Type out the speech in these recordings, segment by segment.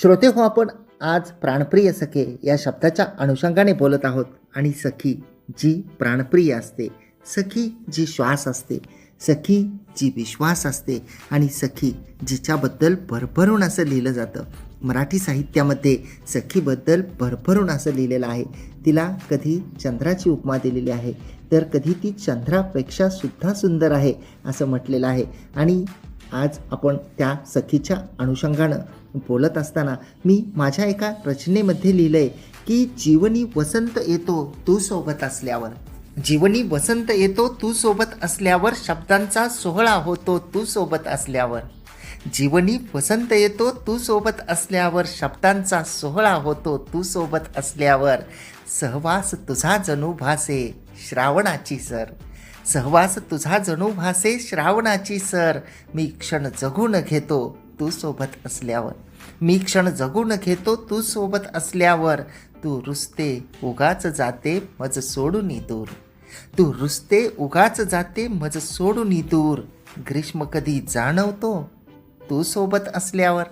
श्रोते हो आपण आज प्राणप्रिय सखे या शब्दाच्या अनुषंगाने बोलत आहोत. आणि सखी जी प्राणप्रिय असते सखी जी श्वास असते सखी जी विश्वास असते आणि सखी जिच्याबद्दल भरभरून असं लिहिलं जातं. मराठी साहित्यामध्ये सखीबद्दल भरभरून असं लिहिलेलं आहे. तिला कधी चंद्राची उपमा दिलेली आहे तर कधी ती चंद्रापेक्षा सुद्धा सुंदर आहे असं म्हटलेलं आहे. आणि आज आपण त्या सखीच्या अनुषंगानं बोलत असताना मी माझ्या एका रचनेमध्ये लिहिलं आहे की जीवनी वसंत येतो तू सोबत असल्यावर. जीवनी वसंत येतो तू सोबत असल्यावर शब्दांचा सोहळा होतो तू सोबत असल्यावर. जीवनी वसंत येतो तू सोबत असल्यावर शब्दांचा सोहळा होतो तू सोबत असल्यावर. सहवास तुझा जणू भासे श्रावणाची सर. सहवास तुझा जणू भासे श्रावणाची सर. मी क्षण जगून घेतो तू सोबत असल्यावर. मी क्षण जगून घेतो तू सोबत असल्यावर. तू रुसते उगाच जाते मज सोडून दूर. तू रुसते उगाच जाते मज सोडून दूर. ग्रीष्म कधी जाणवतो तू सोबत असल्यावर?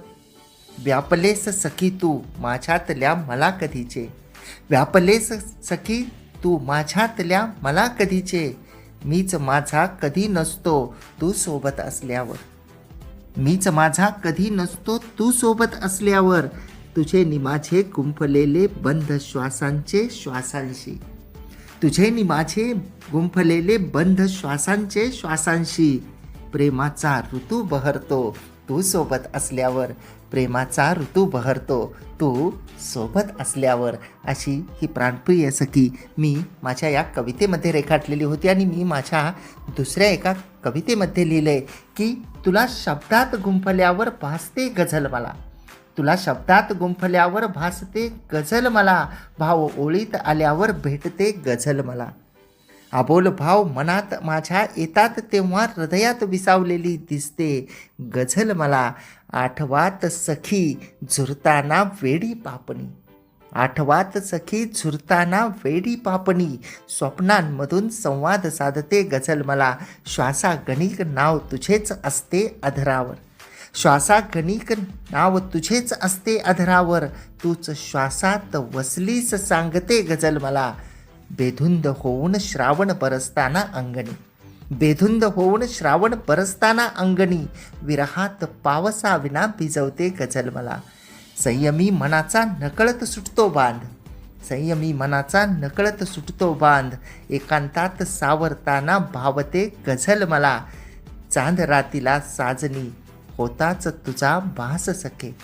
व्यापलेस सखी तू माझ्यातल्या मला कधीचे व्यापलेस सखी तू माझ्यातल्या मला कधीचे मीच माझा कधी नसतो तू सोबत असल्यावर. मीच माझा कधी नसतो तू सोबत असल्यावर. तुझे निमाझे गुंफलेले बंध श्वासांचे श्वासांशी. तुझे निमाझे गुंफलेले बंध श्वासांचे श्वासांशी. प्रेमाचा ऋतू बहरतो तू सोबत असल्यावर. प्रेमाचा ऋतू बहरतो. तू सोबत असल्यावर अशी ही प्राणप्रिय सखी मी माझ्या या कवितेमध्ये रेखाटलेली होती आणि मी माझ्या दुसऱ्या एका कवितेमध्ये लिहिलं आहे की तुला शब्दात गुंफल्यावर भासते गझल मला. तुला शब्दात गुंफल्यावर भासते गझल मला. भाव ओळीत आल्यावर भेटते गझल मला. अबोल भाव मनात माझ्या येतात तेव्हा हृदयात विसावलेली दिसते गझल मला. आठवात सखी झुरताना वेडी पापणी. आठवात सखी झुरताना वेडी पापणी. स्वप्नांमधून संवाद साधते गझल मला. श्वासागणिक नाव तुझेच असते अधरावर. श्वासागणिक नाव तुझेच असते अधरावर. तूच श्वासात वसलीस सांगते गझल मला. बेधुंद होऊन श्रावण बरसताना अंगणी. बेधुंद होऊन श्रावण परसताना अंगणी विरहात पावसाविना भिजवते गझल मला. संयमी मनाचा नकळत सुटतो बांध. संयमी मनाचा नकळत सुटतो बांध. एकांतात सावरताना भावते गझल मला. चांद रातीला साजनी होताच तुझा भास सखे.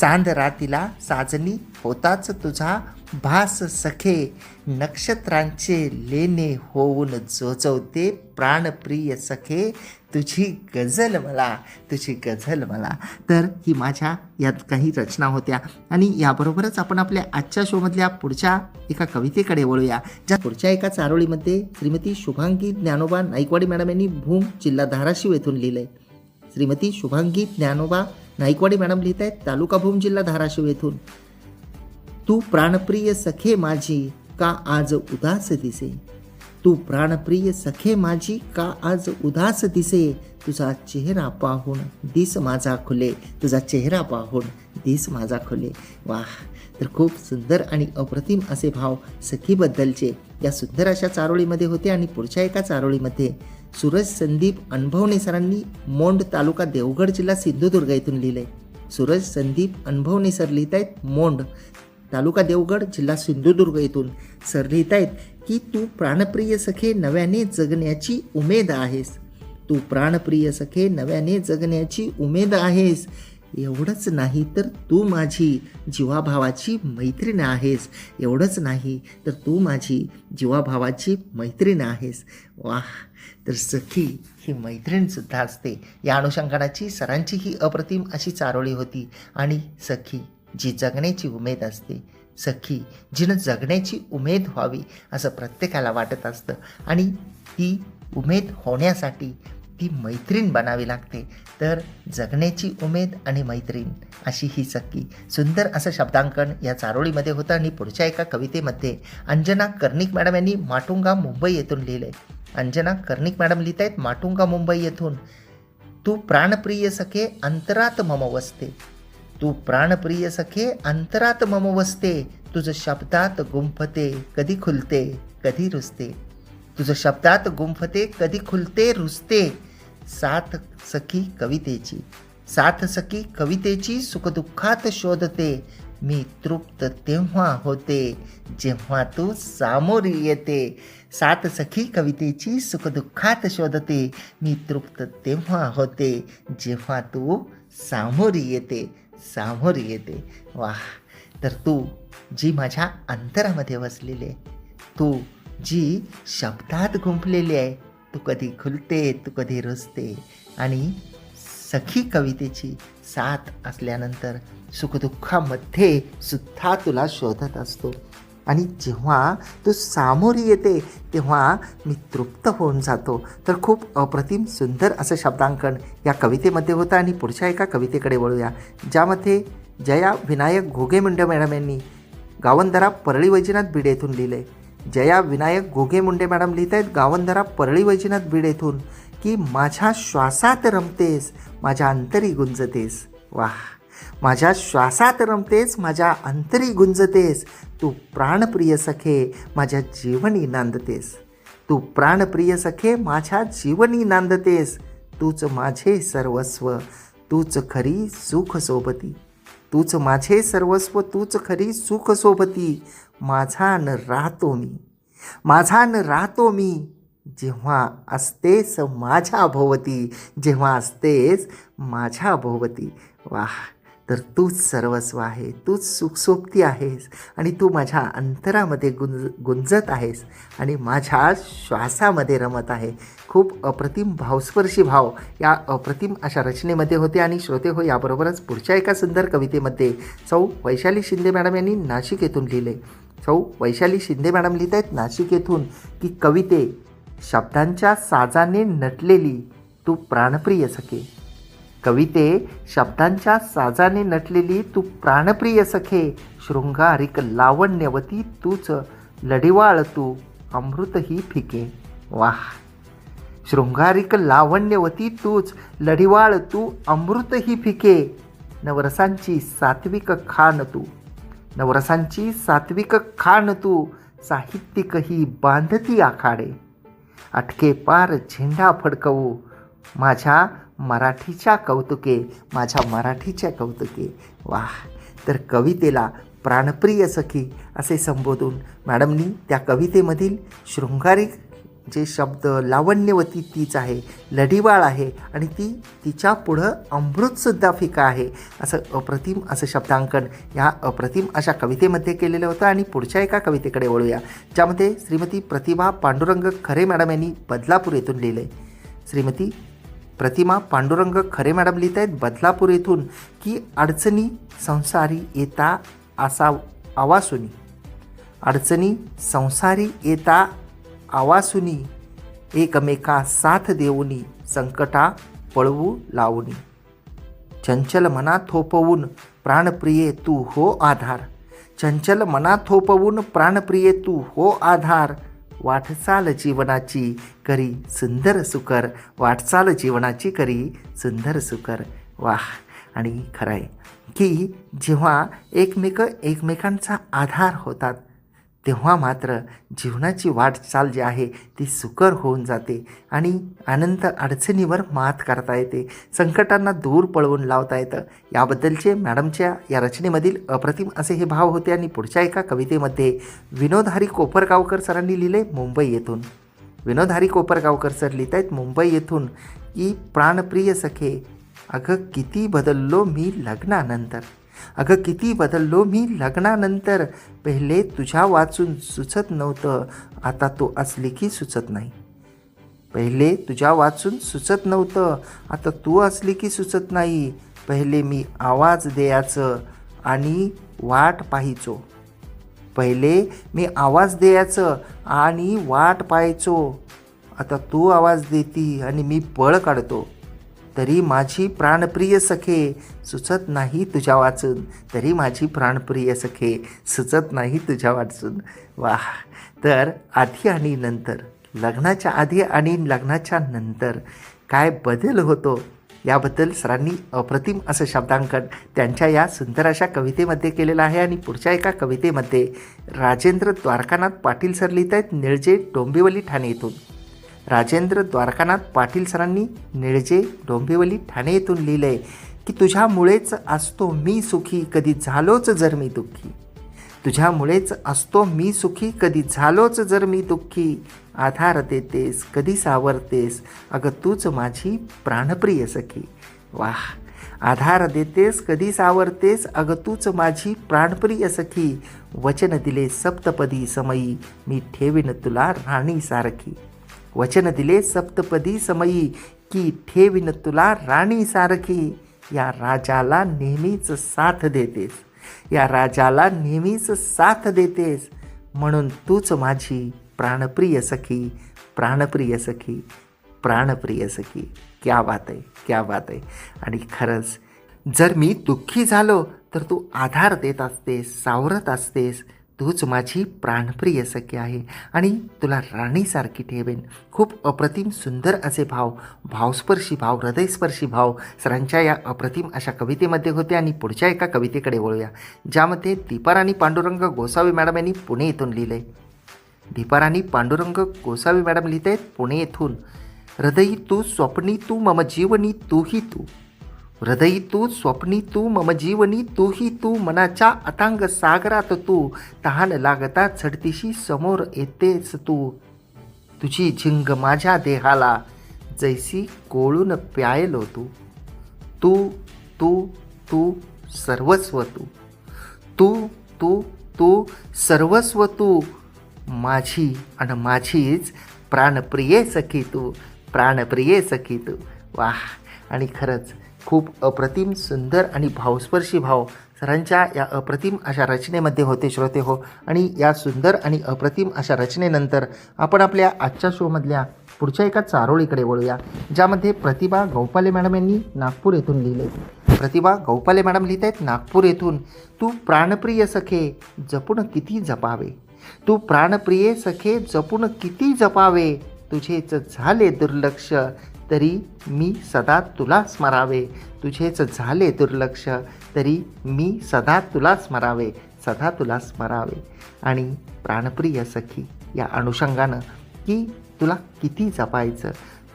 चांद रातीला साजनी होताच तुझा भास सखे नक्षत्रांचे लेणे होऊन जोजवते. प्राणप्रिय सखे तुझी गझल मला तुझी गझल मला. तर ही माझ्या यात काही रचना होत्या. आणि याबरोबरच आपण आपल्या आजच्या शोमधल्या पुढच्या एका कवितेकडे वळूया. ज्या पुढच्या एका चारोळीमध्ये श्रीमती शुभांगी ज्ञानोबा नाईकवाडी मॅडम यांनी भूम जिल्हा धाराशिव येथून लिहिलं आहे श्रीमती शुभांगी ज्ञानोबा नाईकवाडी मॅडम लिहित आहेत तालुका भूम जिल्हा धाराशिव येथून. तू प्राणप्रिय सखे माझी का आज उदास दिसे? तू प्राणप्रिय सखे माझी का आज उदास दिसे? तुझा चेहरा पाहून दिस माझा खुले. तुझा चेहरा पाहून दिस माझा खुले. वाह तर खूप सुंदर आणि अप्रतिम असे भाव सखीबद्दलचे या सुंदर अशा चारोळीमध्ये होते आणि पुढच्या एका चारोळीमध्ये सूरज संदीप अनुभवणे सरांनी मोंड तालुका देवगड जिल्हा सिंधुदुर्ग येथून आहे सूरज संदीप अनुभवणे सर लिहित आहेत मोंड. तालुका देवगड जिल्हा सिंधुदुर्ग येथून सर लिहित आहेत की तू प्राणप्रिय सखे नव्याने जगण्याची उमेद आहेस. तू प्राणप्रिय सखे नव्याने जगण्याची उमेद आहेस. एवढंच नाही तर तू माझी जीवाभावाची मैत्रीण आहेस. एवढंच नाही तर तू माझी जीवाभावाची मैत्रीण आहेस. वाह! तर सखी ही मैत्रीणसुद्धा असते. या अनुषंगानाची सरांची ही अप्रतिम अशी चारोळी होती. आणि सखी जी जगण्याची उमेद असते सखी जिनं जगण्याची उमेद व्हावी असं प्रत्येकाला वाटत असतं आणि ती उमेद होण्यासाठी ती मैत्रीण बनावी लागते. तर जगण्याची उमेद आणि मैत्रीण अशी ही सख्खी सुंदर असं शब्दांकन या चारोळीमध्ये होतं आणि पुढच्या एका कवितेमध्ये अंजना कर्णिक मॅडम यांनी माटुंगा मुंबई येथून लिहिलं आहे अंजना कर्णिक मॅडम लिहित आहेत माटुंगा मुंबई येथून तू प्राणप्रिय सखे अंतरात मम वसते. तू प्राणप्रिय सखे अंतरात मम वसते तुझं शब्दात गुंफते कधी खुलते कधी रुसते. तुझं शब्दात गुंफते कधी खुलते रुसते. साथ सखी कवितेची. साथ सखी कवितेची सुखदुःखात शोधते. मी तृप्त तेव्हा होते जेव्हा तू सामोरी येते. सात सखी कवितेची सुखदुःखात शोधते. मी तृप्त तेव्हा होते जेव्हा तू सामोरी येते. सामोर येते. वा तर तू जी माझ्या अंतरामध्ये वसलेली आहे तू जी शब्दात गुंफलेली आहे तू कधी खुलते तू कधी रुजते आणि सखी कवितेची साथ असल्यानंतर सुखदुःखामध्ये सुद्धा तुला शोधत असतो. आणि जेव्हा तो सामोरी येते तेव्हा मी तृप्त होऊन जातो. तर खूप अप्रतिम सुंदर असं शब्दांकन या कवितेमध्ये होतं आणि पुढच्या एका कवितेकडे वळूया ज्यामध्ये जया विनायक घोगे मुंडे मॅडम यांनी गावंधरा परळी वैजनाथ बीड येथून लिहिले. जया विनायक घोगे मुंडे मॅडम लिहित आहेत गावंधरा परळी वैजनाथ बीड येथून की माझ्या श्वासात रमतेस माझ्या अंतरी गुंजतेस. वाह! माझ्या श्वासात रमतेस माझ्या अंतरी गुंजतेस. तू प्राणप्रिय सखे माझ्या जीवनी नांदतेस. तू प्राणप्रिय सखे माझ्या जीवनी नांदतेस. तूच माझे सर्वस्व तूच खरी सुख सोबती. तूच माझे सर्वस्व तूच खरी सुख सोबती. माझा न राहतो मी. माझा न राहतो मी. जेव्हा असतेस माझ्या भोवती जेव्हा असतेस माझ्या भोवती. वाह! तर तूच सर्वस्व आहे तूच सुखसोबती आहेस आणि तू माझ्या अंतरामध्ये गुंज गुंजत आहेस आणि माझ्या श्वासामध्ये रमत आहे. खूप अप्रतिम भावस्पर्शी भाव या अप्रतिम अशा रचनेमध्ये होते आणि श्रोते हो याबरोबरच पुढच्या एका सुंदर कवितेमध्ये सौ वैशाली शिंदे मॅडम यांनी नाशिक येथून लिहिले. सौ वैशाली शिंदे मॅडम लिहित आहेत नाशिक येथून की कविते शब्दांच्या साजाने नटलेली तू प्राणप्रिय सखे. कविते शब्दांच्या साजाने नटलेली तू प्राणप्रिय सखे शृंगारिक लावण्यवती तूच लढिवाळ तू अमृत ही फिके. वाह! शृंगारिक लावण्यवती तूच लढिवाळ तू अमृत ही फिके. नवरसांची सात्विक खान तू. नवरसांची सात्विक खान तू साहित्यिक ही बांधती आखाडे. अटके पार झेंडा फडकवू माझ्या मराठीच्या कौतुके माझ्या मराठीच्या कौतुके. वाह! तर कवितेला प्राणप्रिय सखी असे संबोधून मॅडमनी त्या कवितेमधील शृंगारिक जे शब्द लावण्यवती तीच आहे लढीवाळ आहे आणि ती तिच्या पुढं अमृतसुद्धा फिका आहे. असं अप्रतिम असं शब्दांकन या अप्रतिम अशा कवितेमध्ये केलेलं होतं आणि पुढच्या एका कवितेकडे वळूया ज्यामध्ये श्रीमती प्रतिभा पांडुरंग खरे मॅडम यांनी बदलापूर येथून लिहिले. श्रीमती प्रतिमा पांडुरंग खरे मॅडम लिहित आहेत. बदलापूर येथून की अडचणी संसारी येता असा आवासुनी. अडचणी संसारी येता आवासुनी. एकमेका साथ देऊनी संकटा पळवू लावणी चंचल मना थोपवून प्राणप्रिये तू हो आधार. चंचल मना थोपवून प्राणप्रिये तू हो आधार. वाटचाल जीवनाची करी सुंदर सुकर. वाटचाल जीवनाची करी सुंदर सुकर. वाह! आणि खरं आहे की जेव्हा एकमेक एकमेकांचा आधार होतात तेव्हा मात्र जीवनाची वाटचाल जी आहे ती सुकर होऊन जाते आणि अनंत अडचणीवर मात करता येते. संकटांना दूर पळवून लावता येतं. याबद्दलचे मॅडमच्या या रचनेमधील अप्रतिम असे हे भाव होते आणि पुढच्या एका कवितेमध्ये विनोदहारी कोपरगावकर सरांनी लिहिले मुंबई येथून. विनोदहारी कोपरगावकर सर लिहित आहेत मुंबई येथून की प्राणप्रिय सखे अगं किती बदललो मी लग्नानंतर. अगं किती बदललो मी लग्नानंतर. पहिले तुझ्या वाचून सुचत नव्हतं आता तू असली की सुचत नाही. पहिले तुझ्या वाचून सुचत नव्हतं आता तू असली की सुचत नाही. पहिले मी आवाज द्यायचं आणि वाट पाहायचो. पहिले मी आवाज द्यायचं आणि वाट पाहायचो. आता तू आवाज देती आणि मी पळ काढतो. तरी माझी प्राणप्रिय सखे सुचत नाही तुझ्या वाचून. तरी माझी प्राणप्रिय सखे सुचत नाही तुझ्या वाचून. वा तर आधी आणि नंतर लग्नाच्या आधी आणि लग्नाच्या नंतर काय बदल होतो? याबद्दल सरांनी अप्रतिम असं शब्दांकन त्यांच्या या सुंदर अशा कवितेमध्ये केलेलं आहे आणि पुढच्या एका कवितेमध्ये राजेंद्र द्वारकानाथ पाटील सर लिहित आहेत निळजे डोंबिवली ठाणे येथून. राजेंद्र द्वारकानाथ पाटील सरांनी निळजे डोंबिवली ठाणे येथून लिहिलं आहे की तुझ्यामुळेच असतो मी सुखी कधी झालोच जर मी दुःखी. तुझ्यामुळेच असतो मी सुखी कधी झालोच जर मी दुःखी. आधार देतेस कधी सावरतेस अगं तूच माझी प्राणप्रिय सखी. वाह! आधार देतेस कधी सावरतेस अगं तूच माझी प्राणप्रिय सखी. वचन दिले सप्तपदी समयी मी ठेवीन तुला राणी सारखी. वचन दिले सप्तपदी समयी की ठेवीन तुला राणी सारखी या राजाला नेहमीच साथ देतेस या राजाला नेहमीच साथ देतेस म्हणून तूच माझी प्राणप्रिय सखी प्राणप्रिय सखी प्राणप्रिय सखी क्या बात आहे क्या बात आहे आणि खरंच जर मी दुःखी झालो तर तू आधार देत असतेस सावरत असतेस तूच माझी प्राणप्रिय सखी आहे आणि तुला राणीसारखी ठेवेन. खूप अप्रतिम सुंदर असे भाव भावस्पर्शी भाव हृदयस्पर्शी भाव सरांच्या या अप्रतिम अशा कवितेमध्ये होते आणि पुढच्या एका कवितेकडे वळूया ज्यामध्ये दीपाराणी पांडुरंग गोसावी मॅडम यांनी पुणे येथून लिहिलं. आहे दीपाराणी पांडुरंग गोसावी मॅडम लिहित आहेत पुणे येथून हृदयी तू स्वप्नी तू मम जीवनी तूही तू. हृदयी तू स्वप्नी तू मम जीवनी तूही तू मनाच्या अतांग सागरात तू. तहान लागता झडतीशी समोर येतेस तू. तुझी झिंग माझ्या देहाला जैसी कोळून प्यायलो तू. तू तू तू सर्वस्व तू. तू तू तू सर्वस्व तू. माझी आणि माझीच प्राणप्रिये सखी तू प्राणप्रिये सखी तू. वाह! आणि खरंच खूप अप्रतिम सुंदर आणि भावस्पर्शी भाव सरांच्या या अप्रतिम अशा रचनेमध्ये होते श्रोते हो. आणि या सुंदर आणि अप्रतिम अशा रचनेनंतर आपण आपल्या आजच्या शोमधल्या पुढच्या एका चारोळीकडे वळूया ज्यामध्ये प्रतिभा गौपाले मॅडम यांनी नागपूर येथून लिहिले. प्रतिभा गौपाले मॅडम लिहित आहेत नागपूर येथून तू प्राणप्रिय सखे जपून किती जपावे? तू प्राणप्रिय सखे जपून किती जपावे? तुझेच झाले दुर्लक्ष तरी मी सदा तुला स्मरावे. तुझेच झाले दुर्लक्ष तरी मी सदा तुला स्मरावे. सदा तुला स्मरावे. आणि प्राणप्रिय सखी या अनुषंगानं की तुला किती जपायचं?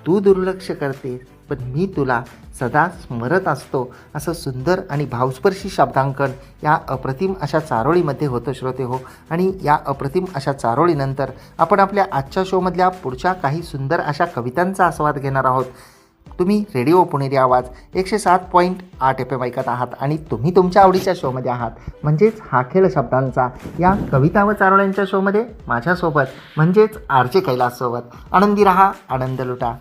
तू दुर्लक्ष करते पण मी तुला सदा स्मरत असतो. असं सुंदर आणि भावस्पर्शी शब्दांकन या अप्रतिम अशा चारोळीमध्ये होतं श्रोते हो. आणि या अप्रतिम अशा चारोळीनंतर आपण आपल्या आजच्या शोमधल्या पुढच्या काही सुंदर अशा कवितांचा आस्वाद घेणार आहोत. तुम्ही रेडिओ पुणेरी आवाज एकशे सात पॉईंट आठ एफ एम ऐकत आहात आणि तुम्ही तुमच्या आवडीच्या शोमध्ये आहात. म्हणजेच हा खेळ शब्दांचा या कविता व चारोळ्यांच्या शोमध्ये माझ्यासोबत म्हणजेच आर जे कैलाससोबत. आनंदी रहा आनंद लुटा.